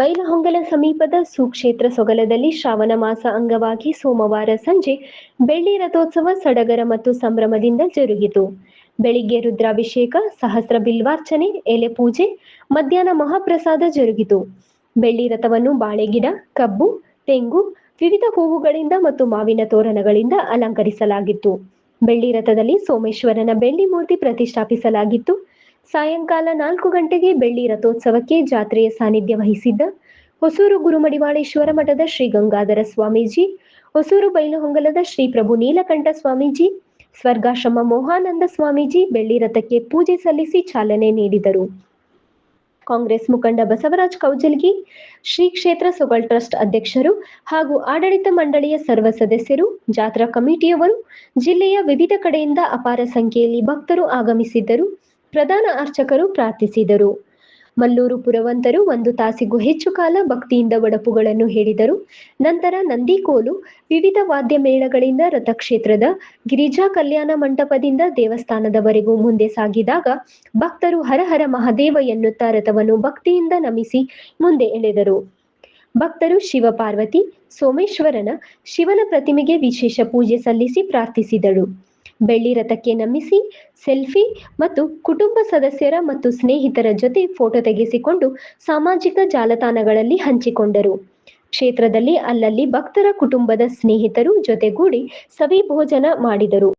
ಬೈಲಹೊಂಗಲ ಸಮೀಪದ ಸುಕ್ಷೇತ್ರ ಸೊಗಲದಲ್ಲಿ ಶ್ರಾವಣ ಮಾಸ ಅಂಗವಾಗಿ ಸೋಮವಾರ ಸಂಜೆ ಬೆಳ್ಳಿ ರಥೋತ್ಸವ ಸಡಗರ ಮತ್ತು ಸಂಭ್ರಮದಿಂದ ಜರುಗಿತು. ಬೆಳಿಗ್ಗೆ ರುದ್ರಾಭಿಷೇಕ, ಸಹಸ್ರ ಬಿಲ್ವಾರ್ಚನೆ, ಎಲೆ ಪೂಜೆ, ಮಧ್ಯಾಹ್ನ ಮಹಾಪ್ರಸಾದ ಜರುಗಿತು. ಬೆಳ್ಳಿ ರಥವನ್ನು ಬಾಳೆಗಿಡ, ಕಬ್ಬು, ತೆಂಗು, ವಿವಿಧ ಹೂವುಗಳಿಂದ ಮತ್ತು ಮಾವಿನ ತೋರಣಗಳಿಂದ ಅಲಂಕರಿಸಲಾಗಿತ್ತು. ಬೆಳ್ಳಿ ರಥದಲ್ಲಿ ಸೋಮೇಶ್ವರನ ಬೆಳ್ಳಿ ಮೂರ್ತಿ ಪ್ರತಿಷ್ಠಾಪಿಸಲಾಗಿತ್ತು. ಸಾಯಂಕಾಲ ನಾಲ್ಕು ಗಂಟೆಗೆ ಬೆಳ್ಳಿ ರಥೋತ್ಸವಕ್ಕೆ ಜಾತ್ರೆಯ ಸಾನ್ನಿಧ್ಯ ವಹಿಸಿದ್ದ ಹೊಸೂರು ಗುರುಮಡಿವಾಳೇಶ್ವರ ಮಠದ ಶ್ರೀ ಗಂಗಾಧರ ಸ್ವಾಮೀಜಿ, ಹೊಸೂರು ಬೈಲಹೊಂಗಲದ ಶ್ರೀ ಪ್ರಭು ನೀಲಕಂಠ ಸ್ವಾಮೀಜಿ, ಸ್ವರ್ಗಾಶ್ರಮ ಮೋಹಾನಂದ ಸ್ವಾಮೀಜಿ ಬೆಳ್ಳಿ ರಥಕ್ಕೆ ಪೂಜೆ ಸಲ್ಲಿಸಿ ಚಾಲನೆ ನೀಡಿದರು. ಕಾಂಗ್ರೆಸ್ ಮುಖಂಡ ಬಸವರಾಜ್ ಕೌಜಲ್ಗಿ, ಶ್ರೀ ಕ್ಷೇತ್ರ ಸೊಗಲ್ ಟ್ರಸ್ಟ್ ಅಧ್ಯಕ್ಷರು ಹಾಗೂ ಆಡಳಿತ ಮಂಡಳಿಯ ಸರ್ವ ಸದಸ್ಯರು, ಜಾತ್ರಾ ಕಮಿಟಿಯವರು, ಜಿಲ್ಲೆಯ ವಿವಿಧ ಕಡೆಯಿಂದ ಅಪಾರ ಸಂಖ್ಯೆಯಲ್ಲಿ ಭಕ್ತರು ಆಗಮಿಸಿದ್ದರು. ಪ್ರಧಾನ ಅರ್ಚಕರು ಪ್ರಾರ್ಥಿಸಿದರು. ಮಲ್ಲೂರು ಪುರವಂತರು ಒಂದು ತಾಸಿಗೂ ಹೆಚ್ಚು ಕಾಲ ಭಕ್ತಿಯಿಂದ ಒಡಪುಗಳನ್ನು ಹೇಳಿದರು. ನಂತರ ನಂದಿಕೋಲು, ವಿವಿಧ ವಾದ್ಯ ಮೇಳಗಳಿಂದ ರಥಕ್ಷೇತ್ರದ ಗಿರಿಜಾ ಕಲ್ಯಾಣ ಮಂಟಪದಿಂದ ದೇವಸ್ಥಾನದವರೆಗೂ ಮುಂದೆ ಸಾಗಿದಾಗ ಭಕ್ತರು ಹರಹರ ಮಹಾದೇವ ಎನ್ನುತ್ತಾ ರಥವನ್ನು ಭಕ್ತಿಯಿಂದ ನಮಿಸಿ ಮುಂದೆ ಎಳೆದರು. ಭಕ್ತರು ಶಿವಪಾರ್ವತಿ, ಸೋಮೇಶ್ವರನ ಶಿವನ ಪ್ರತಿಮೆಗೆ ವಿಶೇಷ ಪೂಜೆ ಸಲ್ಲಿಸಿ ಪ್ರಾರ್ಥಿಸಿದರು. ಬೆಳ್ಳಿ ರಥಕ್ಕೆ ನಮಿಸಿ, ಸೆಲ್ಫಿ ಮತ್ತು ಕುಟುಂಬ ಸದಸ್ಯರ ಮತ್ತು ಸ್ನೇಹಿತರ ಜೊತೆ ಫೋಟೋ ತೆಗೆಸಿಕೊಂಡು ಸಾಮಾಜಿಕ ಜಾಲತಾಣಗಳಲ್ಲಿ ಹಂಚಿಕೊಂಡರು. ಕ್ಷೇತ್ರದಲ್ಲಿ ಅಲ್ಲಲ್ಲಿ ಭಕ್ತರ ಕುಟುಂಬದ ಸ್ನೇಹಿತರು ಜೊತೆಗೂಡಿ ಸವಿ ಭೋಜನ ಮಾಡಿದರು.